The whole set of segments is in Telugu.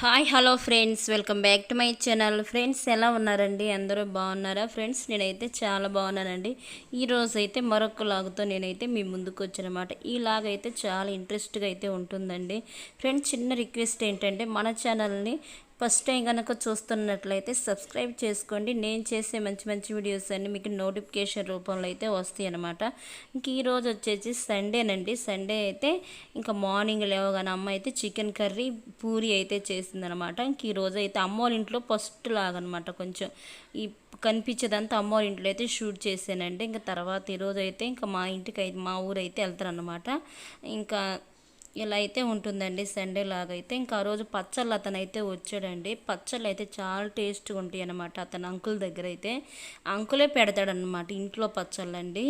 Hi hello friends welcome back to my channel friends ఎలా ఉన్నారండి? అందరూ బాగున్నారా? ఫ్రెండ్స్ నేనైతే చాలా బాగున్నానండి. ఈ అయితే మరొక లాగుతో నేనైతే మీ ముందుకు వచ్చానమాట. ఈ లాగ్ అయితే చాలా ఇంట్రెస్ట్గా అయితే ఉంటుందండి. ఫ్రెండ్స్ చిన్న రిక్వెస్ట్ ఏంటంటే మన ఛానల్ని ఫస్ట్ టైం కనుక చూస్తున్నట్లయితే సబ్స్క్రైబ్ చేసుకోండి. నేను చేసే మంచి మంచి వీడియోస్ అన్ని మీకు నోటిఫికేషన్ రూపంలో అయితే వస్తాయి అనమాట ఇంక ఈరోజు వచ్చేసి సండేనండి సండే అయితే ఇంకా మార్నింగ్ లేవగానే అమ్మ అయితే చికెన్ కర్రీ పూరి అయితే చేసిందనమాట ఇంక ఈరోజు అయితే అమ్మోళ్ళ ఇంట్లో ఫస్ట్ లాగనమాట కొంచెం. ఈ కనిపించేదంతా అమ్మవారి ఇంట్లో అయితే షూట్ చేశానండి. ఇంకా తర్వాత ఈరోజు అయితే ఇంకా మా ఇంటికి అయితే మా ఊరు అయితే వెళ్తారనమాట ఇంకా ఇలా అయితే ఉంటుందండి సండే లాగా అయితే ఇంకా ఆ రోజు పచ్చళ్ళు అతను అయితే వచ్చాడండి. పచ్చళ్ళు అయితే చాలా టేస్ట్గా ఉంటాయి అనమాట అతను అంకుల్ దగ్గర అయితే అంకులే పెడతాడనమాట ఇంట్లో పచ్చళ్ళు అండి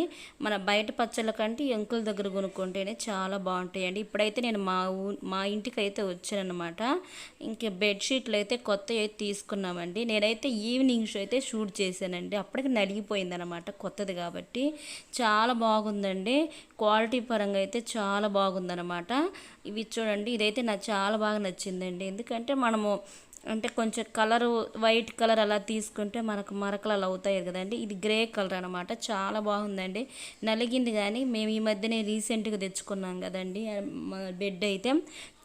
మన బయట పచ్చళ్ళ కంటే ఈ అంకుల్ దగ్గర కొనుక్కుంటేనే చాలా బాగుంటాయండి. ఇప్పుడైతే నేను మా ఊ మా ఇంటికి అయితే వచ్చానమాట ఇంకా బెడ్షీట్లు అయితే కొత్త అయితే తీసుకున్నామండి. నేనైతే ఈవినింగ్ షో అయితే షూట్ చేశానండి. అప్పటికి నలిగిపోయిందనమాట కొత్తది కాబట్టి. చాలా బాగుందండి. క్వాలిటీ పరంగా అయితే చాలా బాగుందనమాట ఇవి చూడండి. ఇదైతే నాకు చాలా బాగా నచ్చిందండి. ఎందుకంటే మనము అంటే కొంచెం కలరు వైట్ కలర్ అలా తీసుకుంటే మనకు మరకలు అలా అవుతాయి కదండి. ఇది గ్రే కలర్ అనమాట చాలా బాగుందండి. నలిగింది కానీ మేము ఈ మధ్యనే రీసెంట్గా తెచ్చుకున్నాం కదండి. బెడ్ అయితే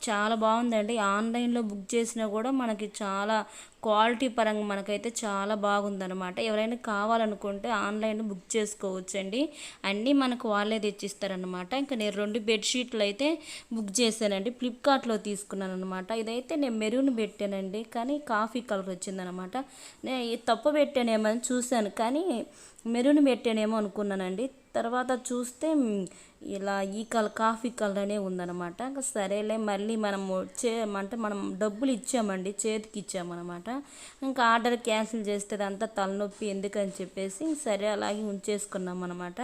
చాలా బాగుందండి. ఆన్లైన్లో బుక్ చేసినా కూడా మనకి చాలా క్వాలిటీ పరంగా మనకైతే చాలా బాగుందనమాట ఎవరైనా కావాలనుకుంటే ఆన్లైన్లో బుక్ చేసుకోవచ్చండి. అన్నీ మనకు వాళ్ళే తెచ్చిస్తారనమాట ఇంకా నేను రెండు బెడ్షీట్లు అయితే బుక్ చేశానండి. ఫ్లిప్కార్ట్లో తీసుకున్నాను అనమాట ఇదైతే నేను మెరూన్ పెట్టానండి. కానీ కాఫీ కలర్ వచ్చిందనమాట నేను ఈ తప్పు పెట్టానేమో అని చూశాను. కానీ మెరూన్ పెట్టానేమో అనుకున్నానండి. తర్వాత చూస్తే ఇలా ఈ కలర్ కాఫీ కలర్ ఉందనమాట ఉందన్నమాట. ఇంకా సరేలే మళ్ళీ మనము చే అంటే మనం డబ్బులు ఇచ్చామండి చేతికి ఇచ్చామన్నమాట. ఇంకా ఆర్డర్ క్యాన్సిల్ చేస్తే అదంతా తలనొప్పి ఎందుకని చెప్పేసి సరే అలాగే ఉంచేసుకున్నాం అనమాట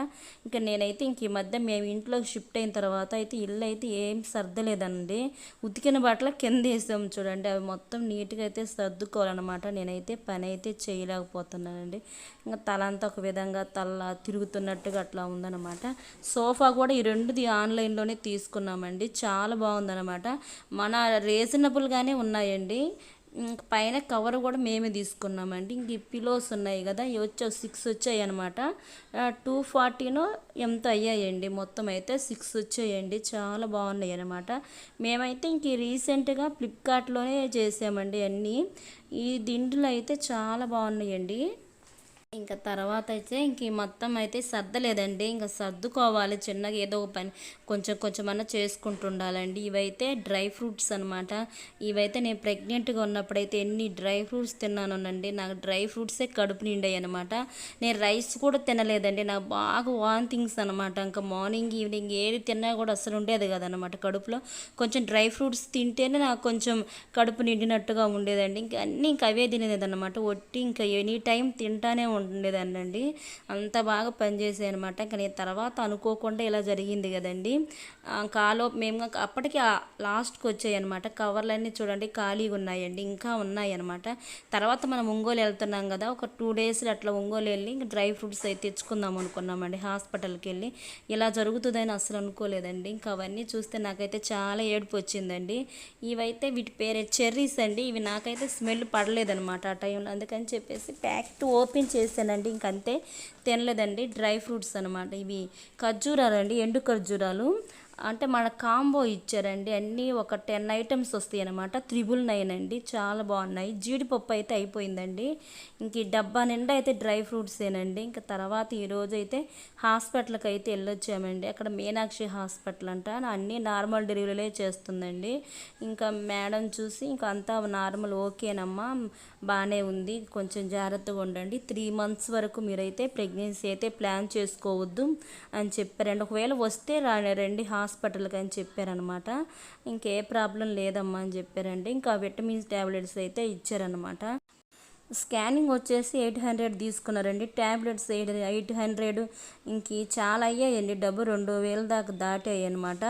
ఇంకా నేనైతే ఇంక ఈ మధ్య మేము ఇంట్లోకి షిఫ్ట్ అయిన తర్వాత అయితే ఇల్లు అయితే ఏం సర్దలేదండి. ఉతికిన బట్టలు కింద వేసాం చూడండి అవి మొత్తం నీట్గా అయితే సర్దుకోవాలన్నమాట. నేనైతే పని అయితే చేయలేకపోతున్నానండి. ఇంకా తలంతా ఒక విధంగా తల తిరుగుతున్నట్టుగా అట్లా ఉందన్నమాట. సోఫా కూడా ఈ రెండుది ఆన్లైన్లోనే తీసుకున్నామండి. చాలా బాగుందన్నమాట. మన రీజనబుల్గానే ఉన్నాయండి. ఇంక పైన కవర్ కూడా మేమే తీసుకున్నామండి. ఇంక ఈ పిలోస్ ఉన్నాయి కదా ఇవి వచ్చి సిక్స్ వచ్చాయి అనమాట టూ ఫార్టీనో ఎంత అయ్యాయండి. మొత్తం అయితే సిక్స్ వచ్చాయండి. చాలా బాగున్నాయి అనమాట మేమైతే ఇంక రీసెంట్గా ఫ్లిప్కార్ట్లోనే చేసామండి అన్నీ. ఈ దిండులు అయితే చాలా బాగున్నాయండి. ఇంకా తర్వాత అయితే ఇంక మొత్తం అయితే సర్దలేదండి. ఇంకా సర్దుకోవాలి. చిన్నగా ఏదో ఒక పని కొంచెం కొంచెం అన్న చేసుకుంటుండాలండి. ఇవైతే డ్రై ఫ్రూట్స్ అనమాట ఇవైతే నేను ప్రెగ్నెంట్గా ఉన్నప్పుడైతే ఎన్ని డ్రై ఫ్రూట్స్ తిన్నానునండి. నాకు డ్రై ఫ్రూట్సే కడుపు నిండాయి అనమాట నేను రైస్ కూడా తినలేదండి. నాకు బాగా వాంతింగ్స్ అనమాట ఇంకా మార్నింగ్ ఈవినింగ్ ఏది తిన్నా కూడా అసలు ఉండేది కదనమాట కడుపులో. కొంచెం డ్రై ఫ్రూట్స్ తింటేనే నాకు కొంచెం కడుపు నిండినట్టుగా ఉండేదండి. ఇంకా అన్నీ ఇంకా అవే తినేదన్నమాట. ఒట్టి ఇంకా ఎనీ టైం తింటానే ఉండేదాన్నండి అంత బాగా పనిచేసాయి అనమాట కానీ తర్వాత అనుకోకుండా ఇలా జరిగింది కదండి. కాలో మేము అప్పటికి లాస్ట్కి వచ్చాయి అనమాట కవర్లన్నీ చూడండి ఖాళీగా ఉన్నాయండి. ఇంకా ఉన్నాయి అనమాట తర్వాత మనం ఒంగోలు వెళ్తున్నాం కదా. ఒక టూ డేస్ అట్లా ఒంగోలు వెళ్ళి ఇంకా డ్రై ఫ్రూట్స్ అయితే తెచ్చుకుందాం అనుకున్నామండి హాస్పిటల్కి వెళ్ళి. ఇలా జరుగుతుందని అసలు అనుకోలేదండి. ఇంకా అవన్నీ చూస్తే నాకైతే చాలా ఏడుపు వచ్చిందండి. ఇవైతే వీటి పేరే చెర్రీస్ అండి. ఇవి నాకైతే స్మెల్ పడలేదనమాట ఆ టైంలో. అందుకని చెప్పేసి ప్యాకెట్ ఓపెన్ చేసి చేశానండి. ఇంకంతే. తినలేదండి. డ్రై ఫ్రూట్స్ అనమాట ఇవి. ఖర్జూరాలు అండి ఎండు ఖర్జూరాలు. అంటే మన కాంబో ఇచ్చారండి. అన్నీ ఒక టెన్ ఐటమ్స్ వస్తాయి అనమాట త్రిబుల్ నైన్ అండి. చాలా బాగున్నాయి. జీడిపప్పు అయితే అయిపోయిందండి. ఇంక ఈ డబ్బా నిండా అయితే డ్రై ఫ్రూట్సేనండి ఇంకా తర్వాత ఈరోజు అయితే హాస్పిటల్కి అయితే వెళ్ళొచ్చామండి. అక్కడ మీనాక్షి హాస్పిటల్ అంట. అన్నీ నార్మల్ డెలివరీలే చేస్తుందండి. ఇంకా మేడం చూసి ఇంకా అంతా నార్మల్ ఓకేనమ్మా. బాగానే ఉంది. కొంచెం జాగ్రత్తగా ఉండండి. త్రీ మంత్స్ వరకు మీరైతే ప్రెగ్నెన్సీ అయితే ప్లాన్ చేసుకోవద్దు అని చెప్పారండి. ఒకవేళ వస్తే రాని రండి. హాస్పిటల్కి అని చెప్పారనమాట ఇంకే ప్రాబ్లం లేదమ్మా అని చెప్పారండి. ఇంకా విటమిన్స్ ట్యాబ్లెట్స్ అయితే ఇచ్చారనమాట స్కానింగ్ వచ్చేసి ఎయిట్ హండ్రెడ్ తీసుకున్నారండి. ట్యాబ్లెట్స్ ఎయిట్ ఎయిట్ హండ్రెడ్ ఇంక చాలా అయ్యాయండి. డబ్బు రెండు వేల దాకా దాటాయి అనమాట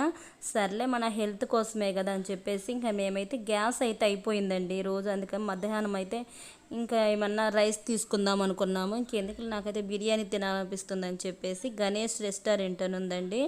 సర్లే మన హెల్త్ కోసమే కదా అని చెప్పేసి ఇంకా మేమైతే గ్యాస్ అయితే అయిపోయిందండి. రోజు అందుకని మధ్యాహ్నం అయితే ఇంకా ఏమన్నా రైస్ తీసుకుందాం అనుకున్నాము. ఇంకెందుకు నాకైతే బిర్యానీ తినాలనిపిస్తుందని చెప్పేసి గణేష్ రెస్టారెంట్ అని ఉందండి.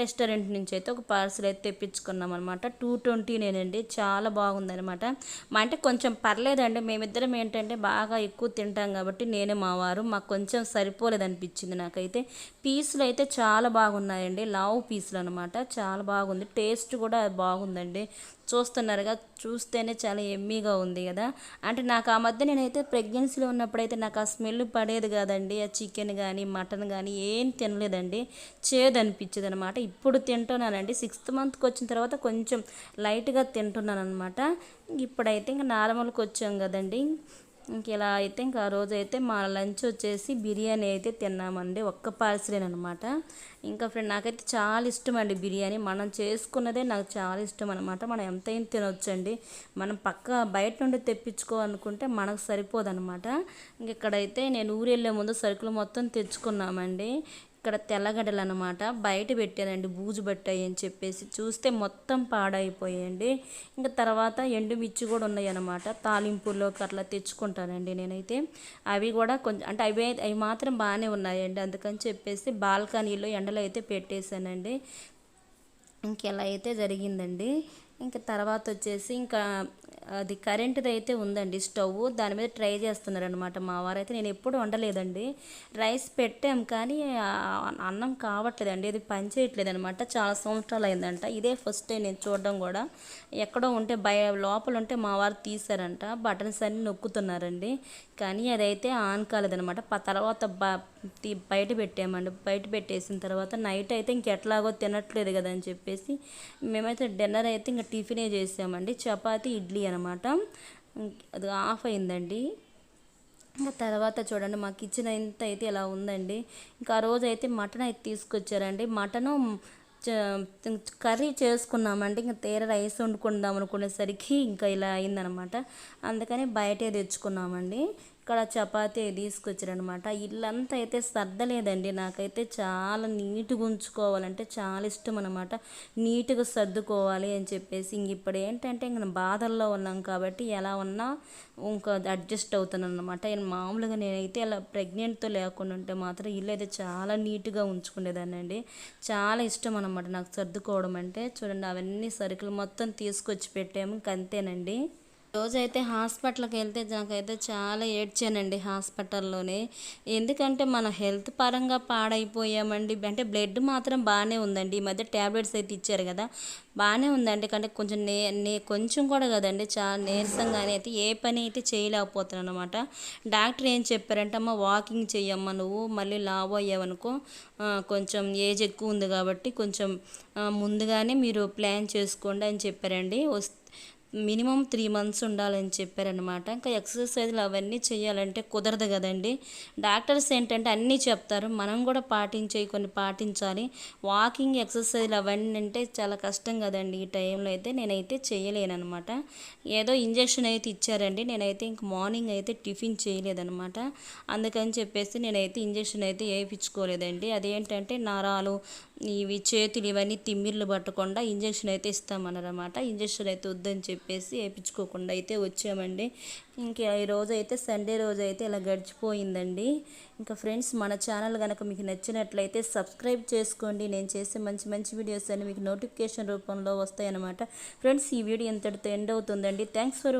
రెస్టారెంట్ నుంచి అయితే ఒక పార్సల్ అయితే తెప్పించుకున్నాం అనమాట టూ ట్వంటీనేనండి చాలా బాగుందనమాట మా అంటే కొంచెం పర్లేదండి. మేమిద్దరం ఏంటంటే బాగా ఎక్కువ తింటాం కాబట్టి నేనే మా వారు. మాకు కొంచెం సరిపోలేదు అనిపించింది నాకైతే. పీసులు అయితే చాలా బాగున్నాయండి. లావు పీసులు అనమాట చాలా బాగుంది. టేస్ట్ కూడా బాగుందండి. చూస్తున్నారుగా చూస్తేనే చాలా ఎమ్మీగా ఉంది కదా. అంటే నాకు ఆ మధ్య నేనైతే ప్రెగ్నెన్సీలో ఉన్నప్పుడైతే నాకు ఆ స్మెల్ పడేది కాదండి. ఆ చికెన్ కానీ మటన్ కానీ ఏం తినలేదండి. చేదనిపించేది అనమాట ఇప్పుడు తింటున్నానండి. సిక్స్త్ మంత్కి వచ్చిన తర్వాత కొంచెం లైట్గా తింటున్నాను అనమాట ఇప్పుడైతే ఇంకా నార్మల్కి వచ్చాం కదండి. ఇంక ఇలా అయితే ఇంకా ఆ రోజు అయితే మా లంచ్ వచ్చేసి బిర్యానీ అయితే తిన్నామండి. ఒక్క పార్సిలేనమాట ఇంకా ఫ్రెండ్ నాకైతే చాలా ఇష్టం అండి బిర్యానీ. మనం చేసుకున్నదే నాకు చాలా ఇష్టం అనమాట మనం ఎంతైనా తినొచ్చండి. మనం పక్క బయట నుండి తెప్పించుకోవాలనుకుంటే మనకు సరిపోదన్నమాట. ఇంక ఇక్కడైతే నేను ఊరు వెళ్ళే ముందు సరుకులు మొత్తం తెచ్చుకున్నామండి. ఇక్కడ తెల్లగడ్డలు అనమాట బయట పెట్టానండి బూజు పట్టాయి అని చెప్పేసి. చూస్తే మొత్తం పాడైపోయాయండి. ఇంకా తర్వాత ఎండుమిర్చి కూడా ఉన్నాయి అనమాట తాలింపుల్లోకి అట్లా తెచ్చుకుంటానండి నేనైతే. అవి కూడా కొంచెం అంటే అవి అవి మాత్రం బాగానే ఉన్నాయండి. అందుకని చెప్పేసి బాల్కనీలో ఎండలో అయితే పెట్టేశానండి. ఇంకెలా అయితే జరిగిందండి. ఇంకా తర్వాత వచ్చేసి ఇంకా అది కరెంటుది అయితే ఉందండి స్టవ్ దాని మీద ట్రై చేస్తున్నారనమాట మా వారైతే నేను ఎప్పుడు వండలేదండి. రైస్ పెట్టాం కానీ అన్నం కావట్లేదండి ఇది పనిచేయట్లేదు అనమాట చాలా సంవత్సరాలు అయిందంట ఇదే ఫస్ట్ టైం నేను చూడడం కూడా. ఎక్కడో ఉంటే బయ లోపల ఉంటే మా వారు తీసారంట బటన్స్ అన్నీ నొక్కుతున్నారండి. కానీ అదైతే ఆన్ కాలేదనమాట తర్వాత బయట పెట్టామండి. బయట పెట్టేసిన తర్వాత నైట్ అయితే ఇంకెట్లాగో తినట్లేదు కదా అని చెప్పేసి మేమైతే డిన్నర్ అయితే ఇంకా టిఫినే చేసామండి. చపాతి ఇడ్లీ అనమాట అది ఆఫ్ అయిందండి. ఇంకా తర్వాత చూడండి మా కిచెన్ ఎంత అయితే ఇలా ఉందండి. ఇంకా ఆ రోజు అయితే మటన్ అయితే తీసుకొచ్చారండి. మటను కర్రీ చేసుకున్నామంటే ఇంకా తీర రైస్ వండుకుందాం అనుకునేసరికి ఇంకా ఇలా అయిందనమాట అందుకని బయటే తెచ్చుకున్నామండి. ఇక్కడ చపాతీ తీసుకొచ్చారనమాట ఇల్లంతా అయితే సర్దలేదండి. నాకైతే చాలా నీట్గా ఉంచుకోవాలంటే చాలా ఇష్టం అనమాట నీట్గా సర్దుకోవాలి అని చెప్పేసి ఇంక ఇప్పుడు ఏంటంటే ఇంక బాధల్లో ఉన్నాం కాబట్టి ఎలా ఉన్నా ఇంకా అడ్జస్ట్ అవుతున్నాను అనమాట మామూలుగా నేనైతే అలా ప్రెగ్నెంట్తో లేకుండా ఉంటే మాత్రం ఇల్లు అయితే చాలా నీట్గా ఉంచుకునేదాన్ని అండి చాలా ఇష్టం అనమాట నాకు సర్దుకోవడం అంటే. చూడండి అవన్నీ సరుకులు మొత్తం తీసుకొచ్చి పెట్టాము. ఇంకంతేనండి రోజైతే హాస్పిటల్కి వెళ్తే నాకైతే చాలా ఏడ్చానండి హాస్పిటల్లోనే. ఎందుకంటే మన హెల్త్ పరంగా పాడైపోయామండి. అంటే బ్లడ్ మాత్రం బాగానే ఉందండి. ఈ మధ్య ట్యాబ్లెట్స్ అయితే ఇచ్చారు కదా. బాగానే ఉందండి. కంటే కొంచెం నే నే కొంచెం కూడా కదండి. చాలా నీరసంగానే అయితే ఏ పని అయితే చేయలేకపోతున్నాను అనమాట డాక్టర్ ఏం చెప్పారంటే అమ్మ వాకింగ్ చెయ్యమ్మా నువ్వు. మళ్ళీ లావ్ అయ్యావనుకో కొంచెం ఏజ్ ఎక్కువ ఉంది కాబట్టి కొంచెం ముందుగానే మీరు ప్లాన్ చేసుకోండి అని చెప్పారండి. వస్తే మినిమం త్రీ మంత్స్ ఉండాలని చెప్పారనమాట ఇంకా ఎక్సర్సైజ్లు అవన్నీ చేయాలంటే కుదరదు కదండి. డాక్టర్స్ ఏంటంటే అన్నీ చెప్తారు. మనం కూడా పాటించే కొన్ని పాటించాలి. వాకింగ్ ఎక్సర్సైజ్లు అవన్నీ అంటే చాలా కష్టం కదండి. ఈ టైంలో అయితే నేనైతే చేయలేనమాట ఏదో ఇంజక్షన్ అయితే ఇచ్చారండి. నేనైతే ఇంక మార్నింగ్ అయితే టిఫిన్ చేయలేదనమాట అందుకని చెప్పేసి నేనైతే ఇంజక్షన్ అయితే వేయించుకోలేదండి. అదేంటంటే నరాలు ఇవి చేతులు ఇవన్నీ తిమ్మిర్లు పట్టకుండా ఇంజక్షన్ అయితే ఇస్తామన్నమాట ఇంజక్షన్ అయితే వద్దని చెప్పి చెప్పేసి వేయించుకోకుండా అయితే వచ్చామండి. ఇంకా ఈ రోజు అయితే సండే రోజు అయితే ఇలా గడిచిపోయిందండి. ఇంకా ఫ్రెండ్స్ మన ఛానల్ కనుక మీకు నచ్చినట్లయితే సబ్స్క్రైబ్ చేసుకోండి. నేను చేసే మంచి మంచి వీడియోస్ అన్ని మీకు నోటిఫికేషన్ రూపంలో వస్తాయన్నమాట. ఫ్రెండ్స్ ఈ వీడియో ఎంతటితో ఎండ్ అవుతుందండి. Thanks for